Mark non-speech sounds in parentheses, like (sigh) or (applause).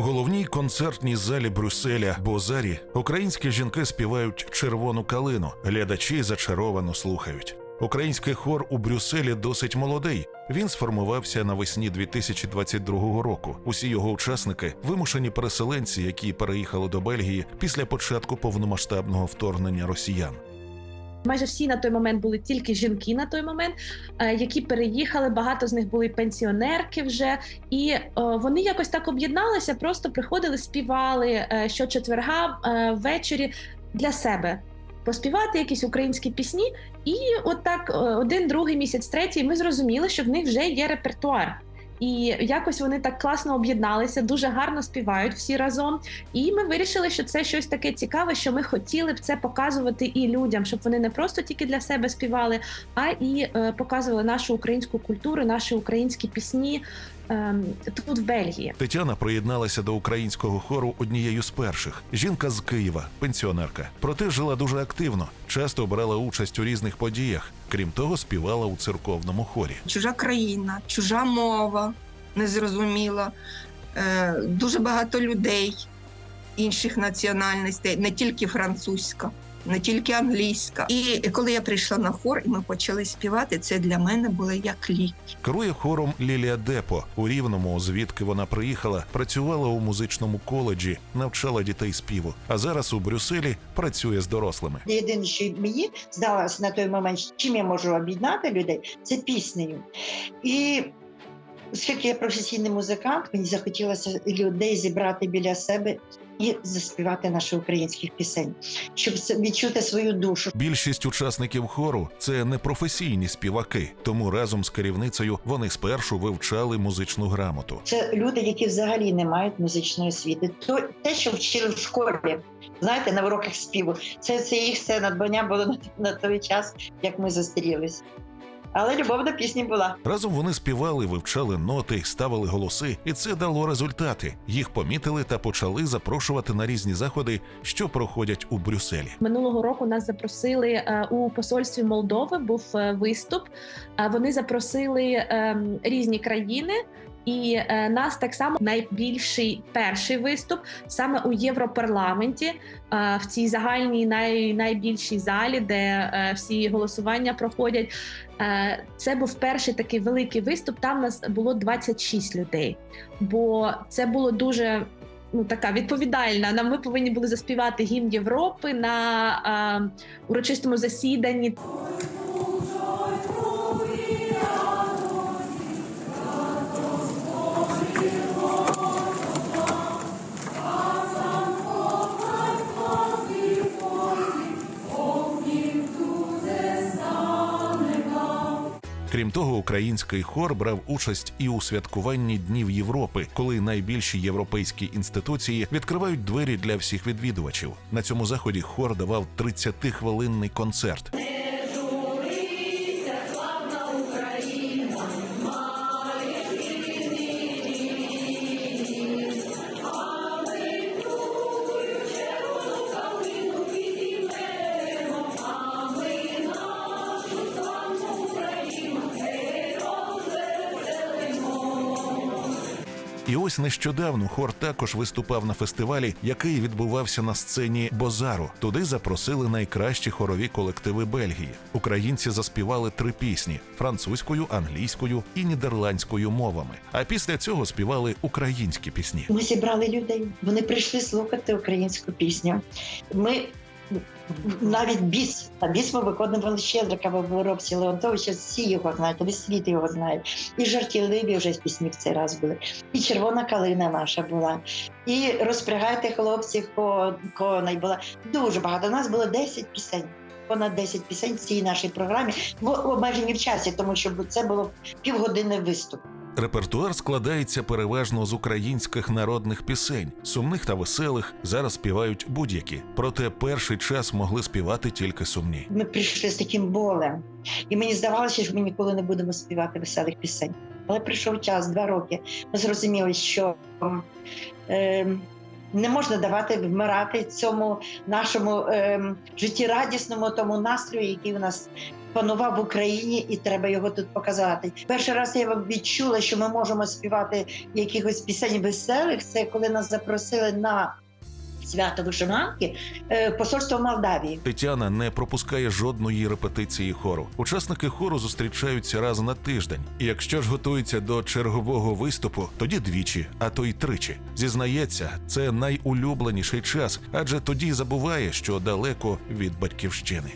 головній концертній залі Брюсселя Бозарі українські жінки співають червону калину. Глядачі зачаровано слухають. Український хор у Брюсселі досить молодий. Він сформувався навесні 2022 року. Усі його учасники вимушені переселенці, які переїхали до Бельгії після початку повномасштабного вторгнення росіян. Майже всі на той момент були тільки жінки на той момент, е, які переїхали. Багато з них були пенсіонерки вже, і е, вони якось так об'єдналися, просто приходили, співали е, щочетверга ввечері для себе. Поспівати якісь українські пісні, і от так один, другий місяць, третій, ми зрозуміли, що в них вже є репертуар. І якось вони так класно об'єдналися, дуже гарно співають всі разом. І ми вирішили, що це щось таке цікаве, що ми хотіли б це показувати і людям, щоб вони не просто тільки для себе співали, а і е, показували нашу українську культуру, наші українські пісні тут в Бельгії. Тетяна приєдналася до українського хору однією з перших. Жінка з Києва, пенсіонерка. Проте жила дуже активно, часто брала участь у різних подіях. Крім того, співала у церковному хорі. чужа країна, чужа мова незрозуміла, е, дуже багато людей інших національностей, не тільки французька, не тільки англійська. І коли я прийшла на хор, і ми почали співати, це для мене було як лік. Керує хором Лілія Депо у Рівному, звідки вона приїхала, працювала у музичному коледжі, навчала дітей співу. А зараз у Брюсселі працює з дорослими. Єдине, що мені здалося на той момент, чим я можу об'єднати людей, це піснею. І оскільки я професійний музикант, мені захотілося людей зібрати біля себе і заспівати наших українських пісень, щоб відчути свою душу. Більшість учасників хору це непрофесійні співаки, тому разом з керівницею вони спершу вивчали музичну грамоту. Це люди, які взагалі не мають музичної освіти. То те, що вчили в школі, знаєте, на уроках співу, це, це їх все надбання було (laughs) на, на той час, як ми зустрілись. Але любов до пісні була. Разом вони співали, вивчали ноти, ставили голоси, і це дало результати. Їх помітили та почали запрошувати на різні заходи, що проходять у Брюсселі. Минулого року нас запросили е, у посольстві Молдови. Був е, виступ. А Вони запросили ем, різні країни. І е, нас так само найбільший перший виступ саме у Європарламенті е, в цій загальній най, найбільшій залі, де е, всі голосування проходять. Е, це був перший такий великий виступ. Там нас було 26 людей, бо це було дуже ну така відповідальна. Нам ми повинні були заспівати гімн Європи на е, урочистому засіданні. Крім того, український хор брав участь і у святкуванні Днів Європи, коли найбільші європейські інституції відкривають двері для всіх відвідувачів. На цьому заході хор давав 30-хвилинний концерт. І ось нещодавно хор також виступав на фестивалі, який відбувався на сцені Бозару. Туди запросили найкращі хорові колективи Бельгії. Українці заспівали три пісні французькою, англійською і нідерландською мовами. А після цього співали українські пісні. Ми зібрали людей. Вони прийшли слухати українську пісню. Ми навіть біс, а біс ми виконували Щедрика в виробці Леонтовича. Всі його знають, весь світ його знає. І жартівливі вже пісні в цей раз були. І червона калина наша була. І розпрягайте хлопців ко- коней була. Дуже багато. У нас було 10 пісень. Понад 10 пісень в цій нашій програмі в обмеженні в часі, тому що це було півгодини виступ. Репертуар складається переважно з українських народних пісень, сумних та веселих. Зараз співають будь-які. Проте перший час могли співати тільки сумні. ми прийшли з таким болем. І мені здавалося, що ми ніколи не будемо співати веселих пісень. Але прийшов час, два роки. Ми зрозуміли, що е, не можна давати вмирати цьому нашому е, життєрадісному тому настрою, який у нас панував в Україні, і треба його тут показати. Перший раз я відчула, що ми можемо співати якихось пісень веселих. Це коли нас запросили на свято вишиванки е, посольство Молдавії. Тетяна не пропускає жодної репетиції хору. Учасники хору зустрічаються раз на тиждень. І якщо ж готуються до чергового виступу, тоді двічі, а то й тричі. Зізнається, це найулюбленіший час, адже тоді забуває, що далеко від батьківщини.